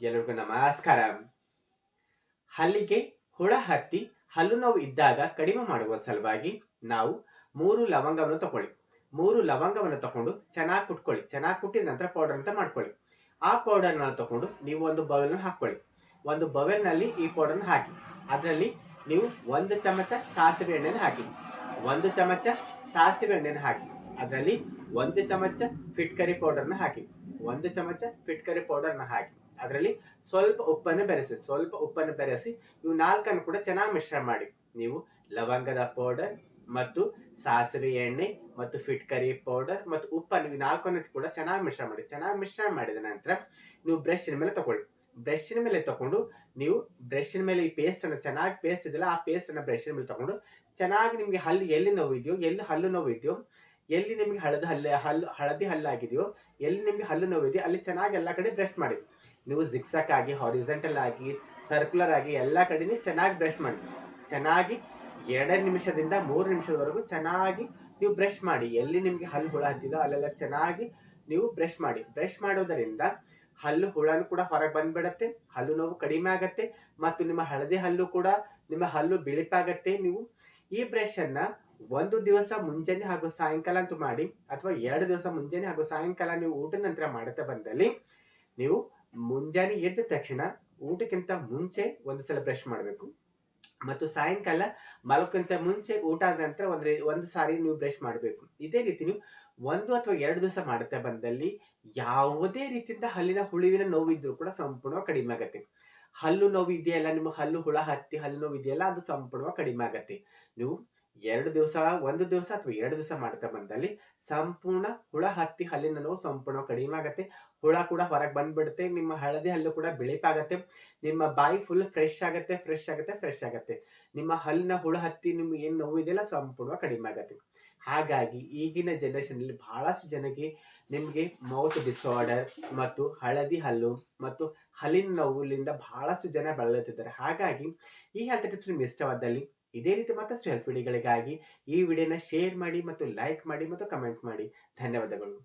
ಎಲ್ಲರಿಗೂ ನಮಸ್ಕಾರ. ಹಲ್ಲಿಗೆ ಹುಳ ಹತ್ತಿ ಹಲ್ಲು ನೋವು ಇದ್ದಾಗ ಕಡಿಮೆ ಮಾಡುವ ಸಲುವಾಗಿ ನಾವು ಮೂರು ಲವಂಗವನ್ನು ತಗೊಳ್ಳಿ ಮೂರು ಲವಂಗವನ್ನು ತಗೊಂಡು ಚೆನ್ನಾಗಿ ಕುಟ್ಕೊಳ್ಳಿ. ಚೆನ್ನಾಗಿ ಕುಟ್ಟಿದ ನಂತರ ಪೌಡರ್ ಅಂತ ಮಾಡ್ಕೊಳ್ಳಿ. ಆ ಪೌಡರ್ನ ತಗೊಂಡು ನೀವು ಒಂದು ಬವೆಲ್ನ ಹಾಕೊಳ್ಳಿ. ಒಂದು ಬವೆಲ್ನಲ್ಲಿ ಈ ಪೌಡರ್ನ ಹಾಕಿ. ಅದರಲ್ಲಿ ನೀವು ಒಂದು ಚಮಚ ಸಾಸಿವೆ ಎಣ್ಣೆನ ಹಾಕಿ. ಒಂದು ಚಮಚ ಸಾಸಿವೆ ಎಣ್ಣೆನ ಹಾಕಿ. ಅದರಲ್ಲಿ ಒಂದು ಚಮಚ ಫಿಟ್ಕರಿ ಪೌಡರ್ನ ಹಾಕಿ. ಒಂದು ಚಮಚ ಫಿಟ್ಕರಿ ಪೌಡರ್ನ ಹಾಕಿ. ಅದರಲ್ಲಿ ಸ್ವಲ್ಪ ಉಪ್ಪನ್ನು ಬೆರೆಸಿ, ಸ್ವಲ್ಪ ಉಪ್ಪನ್ನು ಬೆರೆಸಿ ಇವು ನಾಲ್ಕನ್ನು ಕೂಡ ಚೆನ್ನಾಗಿ ಮಿಶ್ರಣ ಮಾಡಿ. ನೀವು ಲವಂಗದ ಪೌಡರ್ ಮತ್ತು ಸಾಸಿವೆ ಎಣ್ಣೆ ಮತ್ತು ಫಿಟ್ಕರಿ ಪೌಡರ್ ಮತ್ತು ಉಪ್ಪನ್ನು ನಾಲ್ಕನ್ನು ಕೂಡ ಚೆನ್ನಾಗಿ ಮಿಶ್ರಣ ಮಾಡಿ. ಚೆನ್ನಾಗಿ ಮಿಶ್ರಣ ಮಾಡಿದ ನಂತರ ನೀವು ಬ್ರಷ್ನ ಮೇಲೆ ತಗೊಳ್ಳಿ. ಬ್ರಷ್ನ ಮೇಲೆ ತಗೊಂಡು ನೀವು ಬ್ರಷ್ನ ಮೇಲೆ ಈ ಪೇಸ್ಟ್ ಅನ್ನು ಚೆನ್ನಾಗಿ ಪೇಸ್ಟ್ ಇದೆಯಲ್ಲ ಆ ಪೇಸ್ಟ್ ಅನ್ನ ಬ್ರಷಿನ ಮೇಲೆ ತಗೊಂಡು ಚೆನ್ನಾಗಿ ನಿಮಗೆ ಹಲ್ಲು ಎಲ್ಲಿ ನೋವು ಇದೆಯೋ ಎಲ್ಲಿ ಹಲ್ಲು ನೋವು ಇದೆಯೋ ಎಲ್ಲಿ ನಿಮಗೆ ಹಳದ ಹಲ್ಲೆ ಹಲ್ಲು ಹಳದಿ ಹಲ್ಲಾಗಿದೆಯೋ, ಎಲ್ಲಿ ನಿಮಗೆ ಹಲ್ಲು ನೋವಿದೆಯೋ, ಅಲ್ಲಿ ಚೆನ್ನಾಗಿ ಎಲ್ಲ ಕಡೆ ಬ್ರಷ್ ಮಾಡಿ ನೀವು ಜಿಕ್ಸಕ್ ಆಗಿ ಹಾರಿಸೆಂಟಲ್ ಆಗಿ ಸರ್ಕ್ಯುಲರ್ ಆಗಿ, ಎಲ್ಲ ಕಡೆನೇ ಚೆನ್ನಾಗಿ ಬ್ರಷ್ ಮಾಡಿ. ಚೆನ್ನಾಗಿ ಎರಡೇ ನಿಮಿಷದಿಂದ ಮೂರು ನಿಮಿಷದವರೆಗೂ ಚೆನ್ನಾಗಿ ನೀವು ಬ್ರಷ್ ಮಾಡಿ. ಎಲ್ಲಿ ನಿಮಗೆ ಹಲ್ಲು ಹುಳ ಹತ್ತಿದೋ, ಅಲ್ಲೆಲ್ಲ ಚೆನ್ನಾಗಿ ನೀವು ಬ್ರಷ್ ಮಾಡಿ. ಬ್ರಷ್ ಮಾಡೋದರಿಂದ ಹಲ್ಲು ಹುಳನು ಕೂಡ ಹೊರಗೆ ಬಂದ್ಬಿಡತ್ತೆ, ಹಲ್ಲು ನೋವು ಕಡಿಮೆ ಆಗತ್ತೆ, ಮತ್ತು ನಿಮ್ಮ ಹಳದಿ ಹಲ್ಲು ಕೂಡ, ನಿಮ್ಮ ಹಲ್ಲು ಬಿಳಿಪಾಗತ್ತೆ. ನೀವು ಈ ಬ್ರಷ್ ಅನ್ನ ಒಂದು ದಿವಸ ಮುಂಜಾನೆ ಹಾಗೂ ಸಾಯಂಕಾಲ ಅಂತ ಮಾಡಿ ಅಥವಾ ಎರಡು ದಿವಸ ಮುಂಜಾನೆ ಹಾಗೂ ಸಾಯಂಕಾಲ ನೀವು ಊಟ ನಂತರ ಮಾಡುತ್ತಾ ಬಂದಲ್ಲಿ ನೀವು ಮುಂಜಾನೆ ಎದ್ದ ತಕ್ಷಣ ಊಟಕ್ಕಿಂತ ಮುಂಚೆ ಒಂದು ಸಲ ಬ್ರಷ್ ಮಾಡಬೇಕು. ಮತ್ತು ಸಾಯಂಕಾಲ ಮಲಕ್ಕಿಂತ ಮುಂಚೆ ಊಟ ಆದ ನಂತರ ಒಂದು ಒಂದು ಸಾರಿ ನೀವು ಬ್ರಷ್ ಮಾಡಬೇಕು. ಇದೇ ರೀತಿ ನೀವು ಒಂದು ಅಥವಾ ಎರಡು ದಿವಸ ಮಾಡುತ್ತಾ ಬಂದಲ್ಲಿ ಯಾವುದೇ ರೀತಿಯಿಂದ ಹಲ್ಲಿನ ಹುಳುವಿನ ನೋವಿದ್ರೂ ಕೂಡ ಸಂಪೂರ್ಣವಾಗಿ ಕಡಿಮೆ ಆಗತ್ತೆ. ಹಲ್ಲು ನೋವು ಇದೆಯಲ್ಲ, ನಿಮ್ಮ ಹಲ್ಲು ಹುಳ ಹತ್ತಿ ಹಲ್ಲು ನೋವು ಇದೆಯಲ್ಲ, ಅದು ಸಂಪೂರ್ಣವಾಗಿ ಕಡಿಮೆ ಆಗತ್ತೆ. ನೀವು ಎರಡು ದಿವಸ, ಒಂದು ದಿವಸ ಅಥವಾ ಎರಡು ದಿವಸ ಮಾಡ್ತಾ ಬಂದಲ್ಲಿ ಸಂಪೂರ್ಣ ಹುಳ ಹತ್ತಿ ಹಲ್ಲಿನ ನೋವು ಸಂಪೂರ್ಣ ಕಡಿಮೆ ಆಗುತ್ತೆ. ಹುಳ ಕೂಡ ಹೊರಗೆ ಬಂದ್ಬಿಡುತ್ತೆ. ನಿಮ್ಮ ಹಳದಿ ಹಲ್ಲು ಕೂಡ ಬಿಳಿಪಾಗತ್ತೆ. ನಿಮ್ಮ ಬಾಯಿ ಫುಲ್ ಫ್ರೆಶ್ ಆಗುತ್ತೆ ಫ್ರೆಶ್ ಆಗುತ್ತೆ ಫ್ರೆಶ್ ಆಗುತ್ತೆ. ನಿಮ್ಮ ಹಲ್ಲಿನ ಹುಳ ಹತ್ತಿ ನಿಮ್ಗೆ ಏನು ನೋವು ಇದೆಯಲ್ಲ ಸಂಪೂರ್ಣ ಕಡಿಮೆ ಆಗತ್ತೆ. ಹಾಗಾಗಿ ಈಗಿನ ಜನರೇಷನ್ ಅಲ್ಲಿ ಬಹಳಷ್ಟು ಜನಕ್ಕೆ ನಿಮಗೆ ಮೌತ್ ಡಿಸಾರ್ಡರ್ ಮತ್ತು ಹಳದಿ ಹಲ್ಲು ಮತ್ತು ಹಲ್ಲಿನ ನೋವುಲಿಂದ ಬಹಳಷ್ಟು ಜನ ಬಳಲುತ್ತಿದ್ದಾರೆ. ಹಾಗಾಗಿ ಈ ಹೆಲ್ತ್ ಟಿಪ್ಸ್ ನಿಮ್ಗೆ ಇಷ್ಟವಾದಲ್ಲಿ ಇದೇ ರೀತಿ ಮತ್ತಷ್ಟು ಹೆಲ್ತ್ ವಿಡಿಯೋಗಳಿಗಾಗಿ ಈ ವಿಡಿಯೋನ ಶೇರ್ ಮಾಡಿ ಮತ್ತು ಲೈಕ್ ಮಾಡಿ ಮತ್ತು ಕಮೆಂಟ್ ಮಾಡಿ. ಧನ್ಯವಾದಗಳು.